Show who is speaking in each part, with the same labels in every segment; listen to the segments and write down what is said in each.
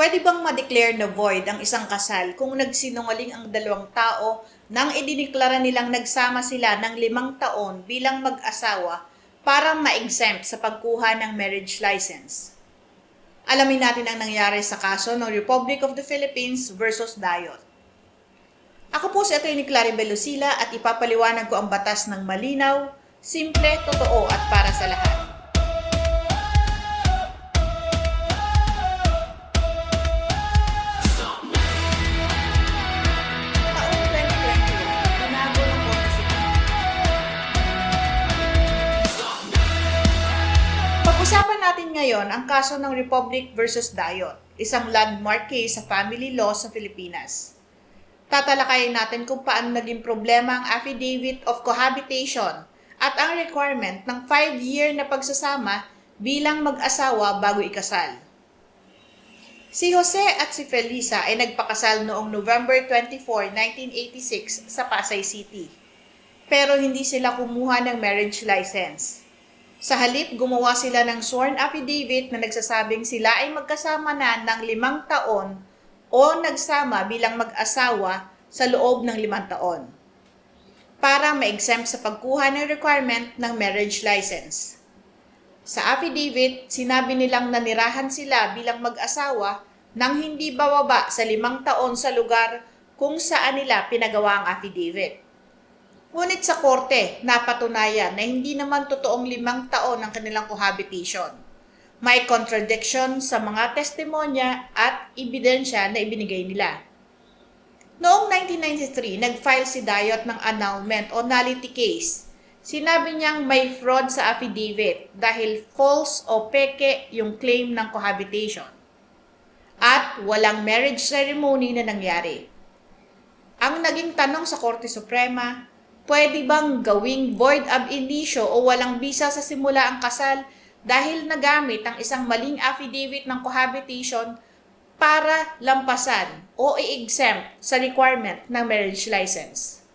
Speaker 1: Pwede bang ma-declare na void ang isang kasal kung nagsinungaling ang dalawang tao nang idiniklara nilang nagsama sila ng limang taon bilang mag-asawa para ma-exempt sa pagkuha ng marriage license? Alamin natin ang nangyari sa kaso ng Republic of the Philippines versus Dayot. Ako po si Atty. Claribel Lucila at ipapaliwanag ko ang batas ng malinaw, simple, totoo at para sa lahat. Ngayon ang kaso ng Republic versus Dayot, isang landmark case sa family law sa Pilipinas. Tatalakayin natin kung paano naging problema ang affidavit of cohabitation at ang requirement ng 5-year na pagsasama bilang mag-asawa bago ikasal. Si Jose at si Felisa ay nagpakasal noong November 24, 1986 sa Pasay City. Pero hindi sila kumuha ng marriage license. Sa halip, gumawa sila ng sworn affidavit na nagsasabing sila ay magkasama na ng limang taon o nagsama bilang mag-asawa sa loob ng limang taon para ma-exempt sa pagkuha ng requirement ng marriage license. Sa affidavit, sinabi nilang nanirahan sila bilang mag-asawa nang hindi bababa sa limang taon sa lugar kung saan nila pinagawa ang affidavit. Ngunit sa korte, napatunayan na hindi naman totoong limang taon ang kanilang cohabitation. May contradiction sa mga testimonya at ebidensya na ibinigay nila. Noong 1993, nag-file si Dayot ng annulment o nullity case. Sinabi niyang may fraud sa affidavit dahil false o peke yung claim ng cohabitation. At walang marriage ceremony na nangyari. Ang naging tanong sa Korte Suprema, pwede bang gawing void ab initio o walang bisa sa simula ang kasal dahil nagamit ang isang maling affidavit ng cohabitation para lampasan o i-exempt sa requirement ng marriage license.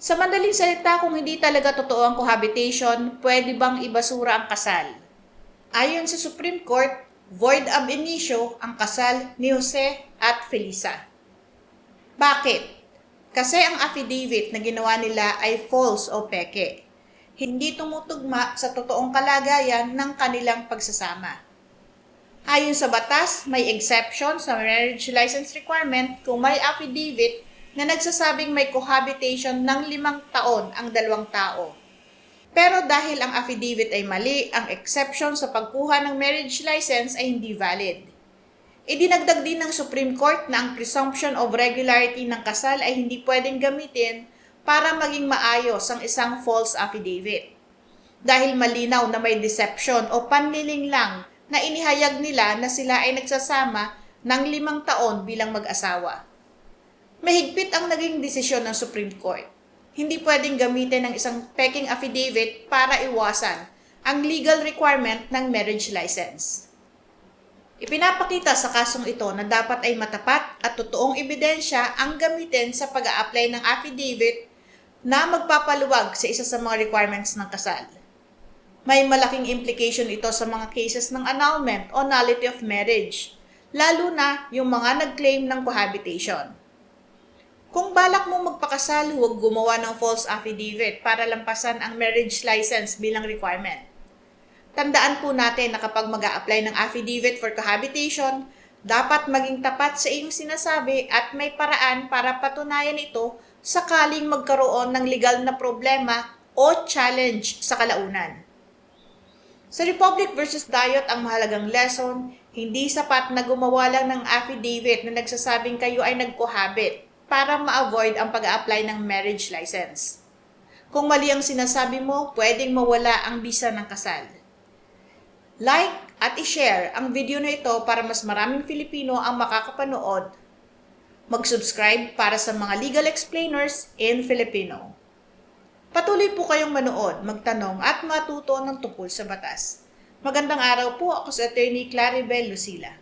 Speaker 1: Sa madaling salita, kung hindi talaga totoo ang cohabitation, pwede bang ibasura ang kasal? Ayon sa Supreme Court, void ab initio ang kasal ni Jose at Felisa. Bakit? Kasi ang affidavit na ginawa nila ay false o peke. Hindi tumutugma sa totoong kalagayan ng kanilang pagsasama. Ayon sa batas, may exception sa marriage license requirement kung may affidavit na nagsasabing may cohabitation ng limang taon ang dalawang tao. Pero dahil ang affidavit ay mali, ang exception sa pagkuha ng marriage license ay hindi valid. Idinagdag din ng Supreme Court na ang presumption of regularity ng kasal ay hindi pwedeng gamitin para maging maayos ang isang false affidavit. Dahil malinaw na may deception o panliling lang na inihayag nila na sila ay nagsasama ng limang taon bilang mag-asawa. Mahigpit ang naging desisyon ng Supreme Court. Hindi pwedeng gamitin ng isang peking affidavit para iwasan ang legal requirement ng marriage license. Ipinapakita sa kasong ito na dapat ay matapat at totoong ebidensya ang gamitin sa pag apply ng affidavit na magpapaluwag sa isa sa mga requirements ng kasal. May malaking implication ito sa mga cases ng annulment o nullity of marriage, lalo na yung mga nag-claim ng cohabitation. Kung balak mo magpakasal, huwag gumawa ng false affidavit para lampasan ang marriage license bilang requirement. Tandaan po natin na kapag mag apply ng affidavit for cohabitation, dapat maging tapat sa iyong sinasabi at may paraan para patunayan ito sakaling magkaroon ng legal na problema o challenge sa kalaunan. Sa Republic versus Dayot, ang mahalagang lesson, hindi sapat na gumawa lang ng affidavit na nagsasabing kayo ay nag-cohabit para ma-avoid ang pag-apply ng marriage license. Kung mali ang sinasabi mo, pwedeng mawala ang bisa ng kasal. Like at i-share ang video na ito para mas maraming Filipino ang makakapanood. Mag-subscribe para sa mga legal explainers in Filipino. Patuloy po kayong manood, magtanong at matuto ng tungkol sa batas. Magandang araw po, ako si Attorney Claribel Lucila.